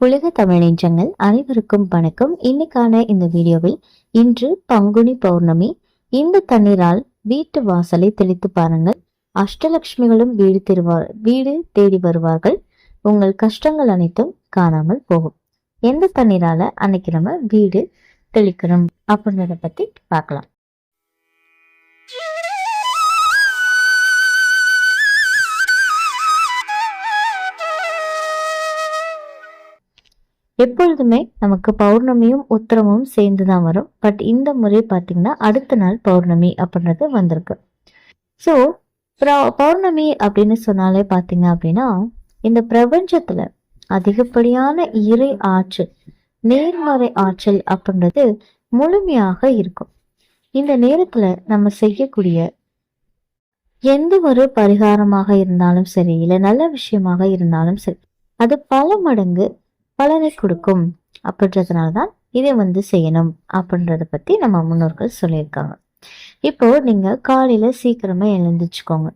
உலக தமிழ் நெஞ்சங்கள் அனைவருக்கும் வணக்கம். இன்னைக்கான இந்த வீடியோவில் இன்று பங்குனி பௌர்ணமி. இந்த தண்ணீரால் வீட்டு வாசலை தெளித்து பாருங்கள். அஷ்டலட்சுமிகளும் வீடு திருவார் வீடு தேடி வருவார்கள். உங்கள் கஷ்டங்கள் அனைத்தும் காணாமல் போகும். எந்த தண்ணீரால அன்னைக்கு நம்ம வீடு தெளிக்கணும் அப்படின்றத பத்தி பார்க்கலாம். எப்பொழுதுமே நமக்கு பௌர்ணமியும் உத்திரமும் சேர்ந்து தான் வரும். பட் இந்த முறை பார்த்தீங்கன்னா அடுத்த நாள் பௌர்ணமி அப்படின்றது வந்திருக்கு. ஸோ பௌர்ணமி அப்படின்னு சொன்னாலே பார்த்தீங்க அப்படின்னா இந்த பிரபஞ்சத்துல அதிகப்படியான இறை ஆற்றல் நேர்மறை ஆற்றல் அப்படின்றது முழுமையாக இருக்கும். இந்த நேரத்துல நம்ம செய்யக்கூடிய எந்த ஒரு பரிகாரமாக இருந்தாலும் சரி இல்லை நல்ல விஷயமாக இருந்தாலும் சரி அது பல மடங்கு பலனை கொடுக்கும். அப்படின்றதுனால தான் இதை வந்து செய்யணும். அப்படின்றத பற்றி நம்ம முன்னோர்கள் சொல்லியிருக்காங்க. இப்போ நீங்கள் காலையில் சீக்கிரமாக எழுந்திரிச்சுக்கோங்க.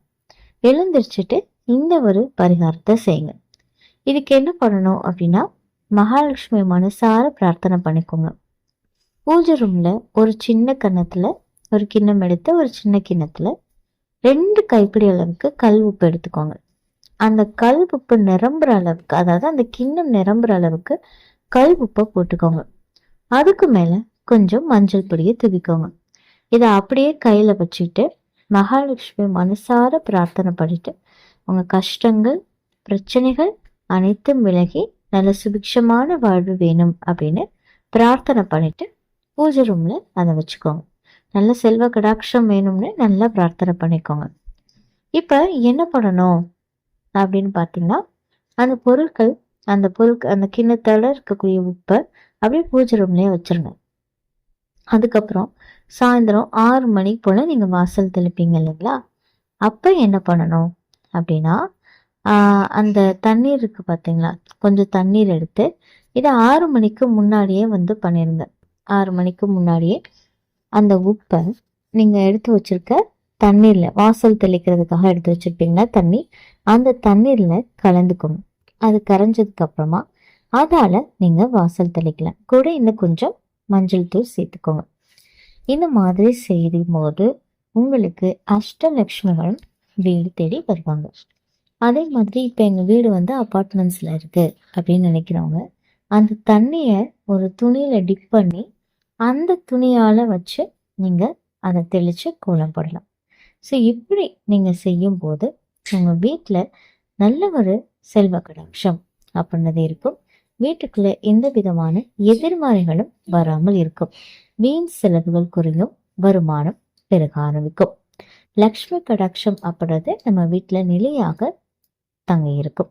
எழுந்திரிச்சிட்டு இந்த ஒரு பரிகாரத்தை செய்யுங்க. இதுக்கு என்ன பண்ணணும் அப்படின்னா மகாலட்சுமி மனசார பிரார்த்தனை பண்ணிக்கோங்க. பூஜை ரூமில் ஒரு சின்ன கன்னத்தில் ஒரு கிண்ணம் எடுத்து ஒரு சின்ன கிண்ணத்தில் ரெண்டு கைப்பிடி அளவுக்கு கல் உப்பு எடுத்துக்கோங்க. அந்த கல் உப்பு நிரம்புற அளவுக்கு அதாவது அந்த கிண்ணம் நிரம்புற அளவுக்கு கல் உப்பை போட்டுக்கோங்க. அதுக்கு மேலே கொஞ்சம் மஞ்சள் பொடியை தூவிக்கோங்க. இதை அப்படியே கையில் வச்சுக்கிட்டு மகாலட்சுமி மனசார பிரார்த்தனை பண்ணிட்டு உங்கள் கஷ்டங்கள் பிரச்சனைகள் அனைத்தும் விலகி நல்ல சுபிக்ஷமான வாழ்வு வேணும் அப்படின்னு பிரார்த்தனை பண்ணிட்டு பூஜை ரூமில் அதை வச்சுக்கோங்க. நல்ல செல்வ கடாட்சம் வேணும்னு நல்லா பிரார்த்தனை பண்ணிக்கோங்க. இப்போ என்ன பண்ணணும்? அப்படின்னு பார்த்தீங்கன்னா அந்த பொருட்கள் அந்த பொருட்கள் அந்த கிண்ணத்தோட இருக்கக்கூடிய உப்பை அப்படியே பூஜை ரூம்லேயே வச்சிருங்க அதுக்கப்புறம் சாயந்தரம் ஆறு மணி போல் நீங்கள் வாசல் தெளிப்பீங்க இல்லைங்களா? அப்போ என்ன பண்ணணும்? அப்படின்னா அந்த தண்ணீர் இருக்குது பார்த்தீங்களா கொஞ்சம் தண்ணீர் எடுத்து இதை ஆறு மணிக்கு முன்னாடியே வந்து பண்ணிடுங்க ஆறு மணிக்கு முன்னாடியே அந்த உப்பை நீங்கள் எடுத்து வச்சுருக்க தண்ணீரில் வாசல் தெளிக்கிறதுக்காக எடுத்து வச்சுருப்பீங்களா? தண்ணி. அந்த தண்ணீரில் கலந்துக்கணும். அது கரைஞ்சதுக்கு அப்புறமா அதால் நீங்கள் வாசல் தெளிக்கலாம். கூட இன்னும் கொஞ்சம் மஞ்சள் தூள் சேர்த்துக்கோங்க. இந்த மாதிரி செய்யும் போது உங்களுக்கு அஷ்டலக்ஷ்மிகளும் வீடு தேடி வருவாங்க. அதே மாதிரி இப்போ எங்கள் வீடு வந்து அப்பார்ட்மெண்ட்ஸில் இருக்குது அப்படின்னு நினைக்கிறவங்க அந்த தண்ணியை ஒரு துணியில் டிப் பண்ணி அந்த துணியால் வச்சு நீங்கள் அதை தெளித்து கோலம் போடலாம். ஸோ இப்படி நீங்கள் செய்யும்போது உங்கள் வீட்டில் நல்ல ஒரு செல்வ கடாட்சம் அப்படின்னது இருக்கும். வீட்டுக்குள்ள எந்த விதமான எதிர்மறைகளும் வராமல் இருக்கும். வீண் செலவுகள் குறையும் வருமானம் பெருக ஆரம்பிக்கும். லக்ஷ்மி கடாட்சம் அப்படின்றது நம்ம வீட்டில் நிலையாக தங்கி இருக்கும்